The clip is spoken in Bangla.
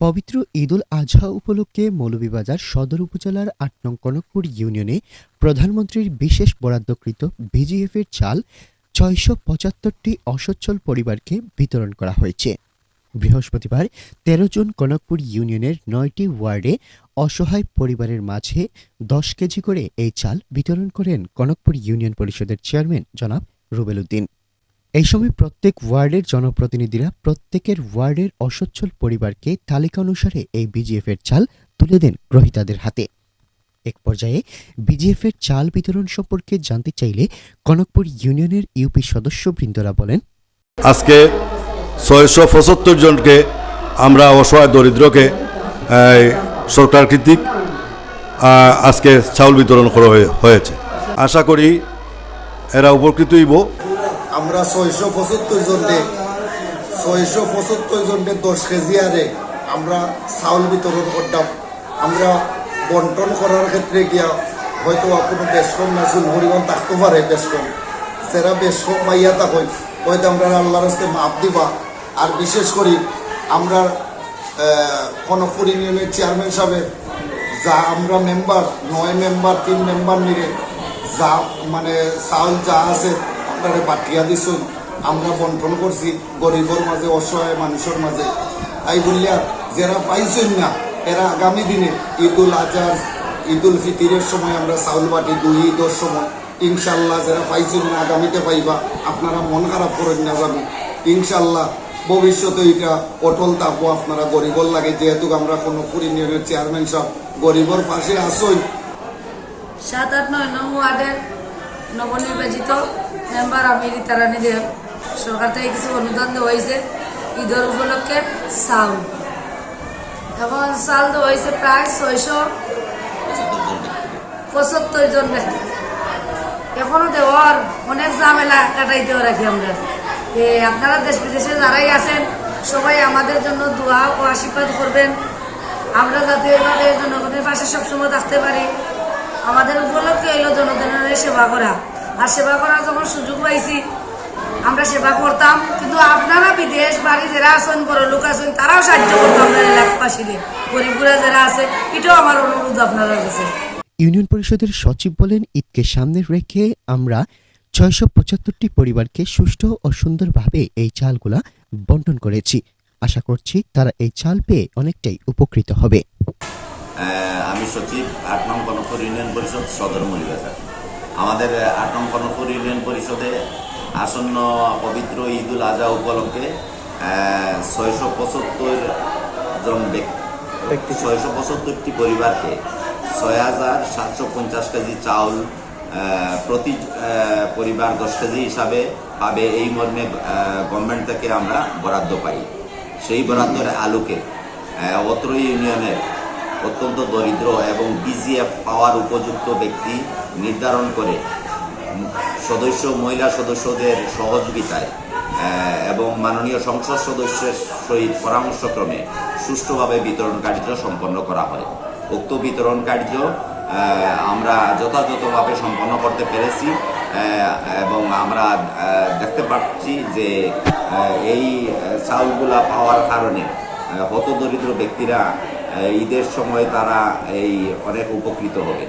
পবিত্র ঈদুল আজহা উপলক্ষে মৌলভীবাজার সদর উপজেলার আট নং কনকপুর ইউনিয়নে প্রধানমন্ত্রীর বিশেষ বরাদ্দকৃত ভিজিএফের চাল ছয়শো পঁচাত্তরটি অসচ্ছল পরিবারকে বিতরণ করা হয়েছে। বৃহস্পতিবার তেরো জন কনকপুর ইউনিয়নের নয়টি ওয়ার্ডে অসহায় পরিবারের মাঝে দশ কেজি করে এই চাল বিতরণ করেন কনকপুর ইউনিয়ন পরিষদের চেয়ারম্যান জনাব রুবেল উদ্দিন। এই সময় প্রত্যেক ওয়ার্ডের জনপ্রতিনিধিরা প্রত্যেকের ওয়ার্ডের অসচ্ছল পরিবারকে তালিকা অনুসারে এই বিজিএফ এর চাল তুলে দেন গ্রহীতাদের হাতে। এক পর্যায়ে বিজিএফ এর চাল বিতরণ সম্পর্কে জানতে চাইলে কনকপুর ইউনিয়নের ইউপি সদস্যবৃন্দরা বলেন, আজকে ছয়শো পঁচাত্তর জনকে আমরা অসহায় দরিদ্রকে সরকার কর্তৃক আজকে চাউল বিতরণ করা হয়ে- হয়েছে। আশা করি এরা উপকৃত হইব। আমরা ছয়শো পঁচাত্তর জনে ছয়শো পঁচাত্তর জনে দশ কেজি আরে আমরা চাউল বিতরণ করতাম। আমরা বন্টন করার ক্ষেত্রে গিয়া হয়তো কোনো বেশকম না চুল পরিমাণ থাকতে পারে বেশকম সেরা বেশকম পাইয়া থাকুন হয়তো আমরা আল্লাহর হস্তে মাপ দিবা। আর বিশেষ করে আমরা কনকপুর ইউনিয়নের চেয়ারম্যান সাহেব যা আমরা মেম্বার নয় মেম্বার তিন মেম্বার মিলে যা মানে চাউল যা আছে আপনারা পাঠিয়া দিছুন। আমরা বন্টন করছি গরিবর মাঝে, অসহায় মানুষের মাঝে। তাই বললিয়া যারা পাইছেন না, এরা আগামী দিনে ঈদুল আজহার, ঈদুল ফিতিরের সময় আমরা চাউল বাটি দুই, ঈদের সময়। ইনশাল্লাহ যারা পাইছেন না, আগামীতে পাইবা। আপনারা মন খারাপ করেন না যাবে ইনশাল্লাহ ভবিষ্যতে এটা অটল থাকব, আপনারা গরিবর লাগে। যেহেতু আমরা কোনো ইউনিয়নের চেয়ারম্যান সাহেব, গরিবর পাশে আসই সাত আট নয় নং ওয়ার্ডের নবনির্বাচিত মেম্বার আমি রীতারানী দেব সরকার থেকে কিছু অনুদান দেওয়া হয়েছে। ঈদের উপলক্ষে চাউল এখন চাল দেওয়া হয়েছে প্রায় ছয়শো পঁচাত্তর জন এখনও দেওয়ার অনেক ঝামেলা কাটাইতে রাখি আমরা। আপনারা দেশ বিদেশে যারাই আছেন, সবাই আমাদের জন্য দোয়া ও আশীর্বাদ করবেন। আমরা যাতে এভাবে জনগণের পাশে সবসময় থাকতে পারি। আমাদের উপলক্ষে হইল জনগণের সেবা করা। আর সেবা করার যখন সুযোগ পাইছি আমরা সেবা করতাম। কিন্তু আপনারা বিদেশ বাড়ি যারা আছেন বড় লোক আছেন তারাও সাহায্য করতাম আমরা এলাকাবাসীরে গরিবগুলা যারা আছে এটাও আমার অনুরোধ আপনাদের কাছে। ইউনিয়ন পরিষদের সচিব বলেন ঈদকে সামনে রেখে আমরা ছয়শো পঁচাত্তরটি পরিবারকে সুষ্ঠু ও সুন্দরভাবে এই চালগুলা বন্টন করেছি। আশা করছি তারা এই চাল পেয়ে অনেকটাই উপকৃত হবে। আহ, আমি সচিব আট নং কনকপুর ইউনিয়ন পরিষদ সদর মলিবাজার। আমাদের আট নং কনকপুর ইউনিয়ন পরিষদে আসন্ন পবিত্র ঈদুল আজহা উপলক্ষে ছয়শো পঁচাত্তর জন ব্যক্তি ছয়শো পঁচাত্তরটি পরিবারকে ছয় হাজার সাতশো পঞ্চাশ কেজি চাউল প্রতি পরিবার দশ কেজি হিসাবে পাবে। এই মর্মে গভর্নমেন্ট থেকে আমরা বরাদ্দ পাই। সেই বরাদ্দের আলোকে অত্র ইউনিয়নের অত্যন্ত দরিদ্র এবং বিজিএফ পাওয়ার উপযুক্ত ব্যক্তি নির্ধারণ করে সদস্য, মহিলা সদস্যদের সহযোগিতায় এবং মাননীয় সংসদ সদস্যের সহিত পরামর্শক্রমে সুষ্ঠুভাবে বিতরণ কার্য সম্পন্ন করা হয়। উক্ত বিতরণ কার্য আমরা যথাযথভাবে সম্পন্ন করতে পেরেছি এবং আমরা দেখতে পাচ্ছি যে এই চাউলগুলা পাওয়ার কারণে হত দরিদ্র ব্যক্তিরা ঈদের সময় তারা এই অনেক উপকৃত হবে।